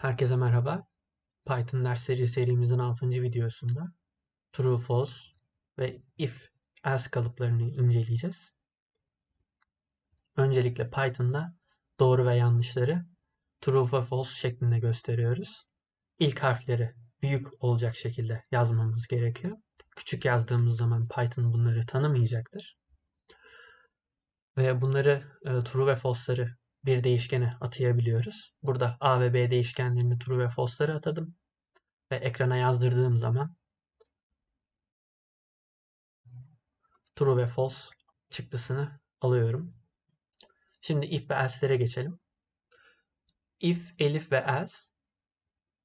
Herkese merhaba. Python dersleri serimizin 6. videosunda true, false ve if, else kalıplarını inceleyeceğiz. Öncelikle Python'da doğru ve yanlışları true ve false şeklinde gösteriyoruz. İlk harfleri büyük olacak şekilde yazmamız gerekiyor. Küçük yazdığımız zaman Python bunları tanımayacaktır. Ve bunları e, true ve false'ları bir değişkene atayabiliyoruz. Burada a ve b değişkenlerini true ve false'ları atadım. Ve ekrana yazdırdığım zaman true ve false çıktısını alıyorum. Şimdi if ve else'lere geçelim. If, elif ve else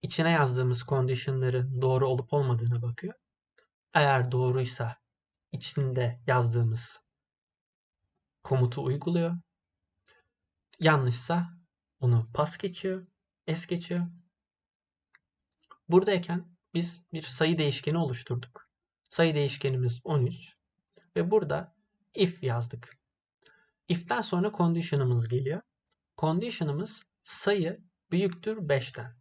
içine yazdığımız condition'ların doğru olup olmadığına bakıyor. Eğer doğruysa içinde yazdığımız komutu uyguluyor. Yanlışsa onu pas geçiyor, es geçiyor. Buradayken biz bir sayı değişkeni oluşturduk. Sayı değişkenimiz 13 ve burada if yazdık. If'ten sonra condition'ımız geliyor. Condition'ımız sayı büyüktür 5'ten.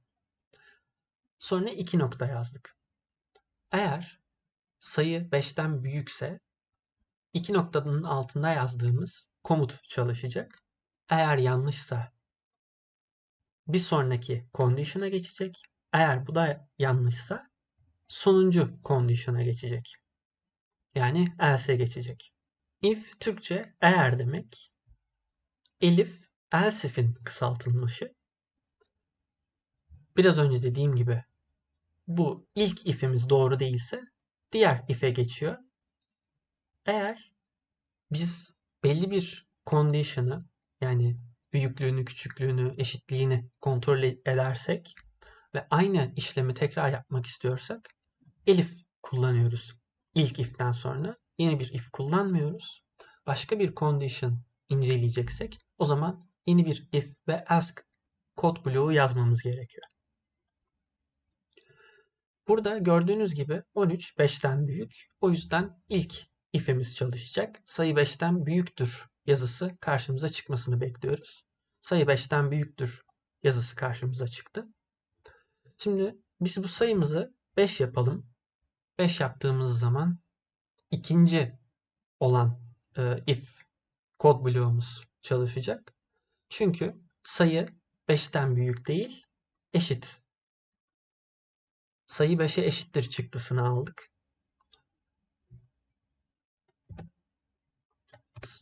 Sonra iki nokta yazdık. Eğer sayı 5'ten büyükse iki noktanın altında yazdığımız komut çalışacak. Eğer yanlışsa bir sonraki condition'a geçecek. Eğer bu da yanlışsa sonuncu condition'a geçecek. Yani else'e geçecek. If Türkçe eğer demek. Elif else if'in kısaltılmışı. Biraz önce dediğim gibi bu ilk if'imiz doğru değilse diğer if'e geçiyor. Eğer biz belli bir condition'ı yani büyüklüğünü, küçüklüğünü, eşitliğini kontrol edersek ve aynı işlemi tekrar yapmak istiyorsak elif kullanıyoruz ilk if'ten sonra. Yeni bir if kullanmıyoruz. Başka bir condition inceleyeceksek o zaman yeni bir if ve else kod bloğu yazmamız gerekiyor. Burada gördüğünüz gibi 13 5'ten büyük. O yüzden ilk if'imiz çalışacak. Sayı 5'ten büyüktür yazısı karşımıza çıkmasını bekliyoruz. Sayı 5'ten büyüktür yazısı karşımıza çıktı. Şimdi biz bu sayımızı 5 yapalım. 5 yaptığımız zaman ikinci olan e, if kod bloğumuz çalışacak. Çünkü sayı 5'ten büyük değil, eşit. Sayı 5'e eşittir çıktısını aldık.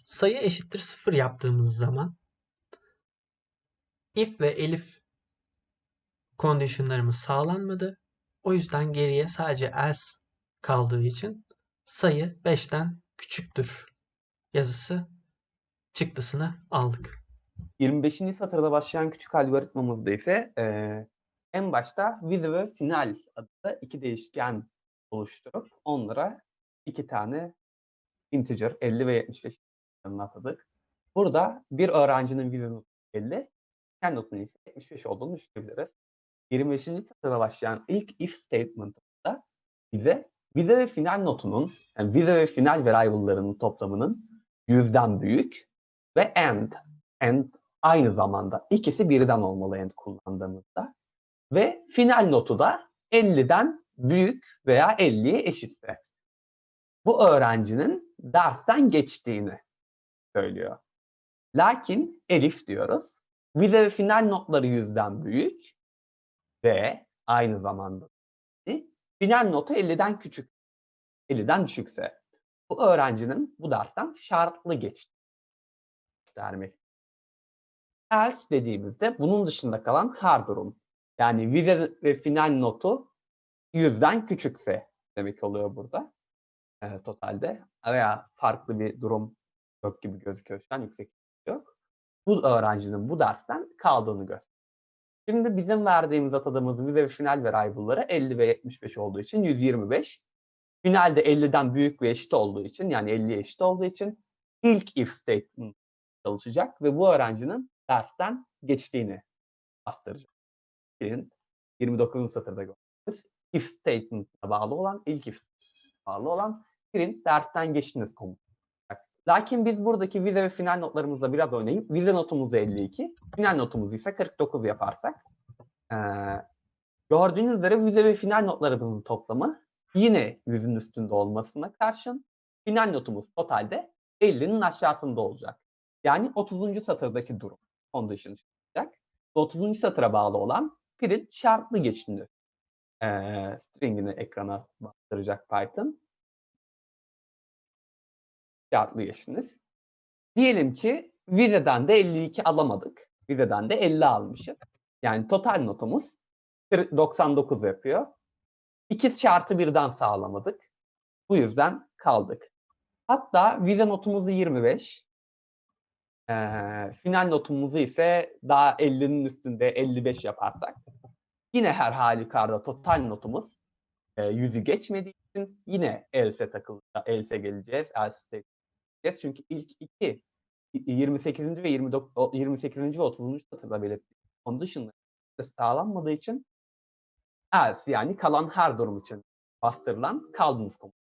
Sayı eşittir 0 yaptığımız zaman if ve elif conditionlarımız sağlanmadı. O yüzden geriye sadece else kaldığı için sayı 5'ten küçüktür yazısı çıktısını aldık. 25. satırda başlayan küçük algoritmamızda ise e, en başta vize ve final adında iki değişken oluşturup onlara iki tane integer 50 ve 75 atadık. Burada bir öğrencinin vize notu 50, kendi notunun ise 75 olduğunu düşünebiliriz. 25. satırda başlayan ilk if statement'ında bize vize ve final notunun, yani vize ve final variable'larının toplamının yüzden büyük ve end, end aynı zamanda ikisi birden olmalı end kullandığımızda ve final notu da 50'den büyük veya 50'ye eşitse bu öğrencinin dersten geçtiğini söylüyor. Lakin Elif diyoruz. Vize ve final notları yüzden büyük ve aynı zamanda final notu 50'den küçük, 50'den düşükse bu öğrencinin bu dersten şartlı geçti göstermek. Else dediğimizde bunun dışında kalan her durum. Yani vize ve final notu yüzden küçükse demek oluyor burada e, totalde. Veya farklı bir durum yok gibi gözüküyor şu an yüksek yok. Bu öğrencinin bu dersten kaldığını gösteriyor. Şimdi bizim verdiğimiz atadığımız vize ve final variable'ları 50 ve 75 olduğu için 125. Finalde 50'den büyük ve eşit olduğu için yani 50'ye eşit olduğu için ilk if statement çalışacak ve bu öğrencinin dersten geçtiğini bastıracak. 29. satırda gördüğünüz if statement'a bağlı olan ilk if bağlı olan print dersten geçtiniz komutu. Lakin biz buradaki vize ve final notlarımızla biraz oynayıp vize notumuzu 52, final notumuzu ise 49 yaparsak ee, Gördüğünüz üzere vize ve final notlarımızın toplamı yine 100'ün üstünde olmasına karşın final notumuz totalde 50'nin aşağısında olacak. Yani 30. satırdaki durum condition çıkacak. 30. satıra bağlı olan print şartlı geçinir. Ee, stringini ekrana bastıracak Python. Şartlı geçiniz. Diyelim ki vizeden de 52 alamadık. Vizeden de 50 almışız. Yani total notumuz 99 yapıyor. İki şartı birden sağlamadık. Bu yüzden kaldık. Hatta vize notumuzu 25. Ee, final notumuzu ise daha 50'nin üstünde 55 yaparsak yine her halükarda total notumuz e, 100'ü geçmediği için yine else takılacağız, else geleceğiz, else. Çünkü ilk iki 28. ve 29, 28. ve 30. satırda belirttiğim condition'lar sağlanmadığı için else yani kalan her durum için bastırılan caldens komutu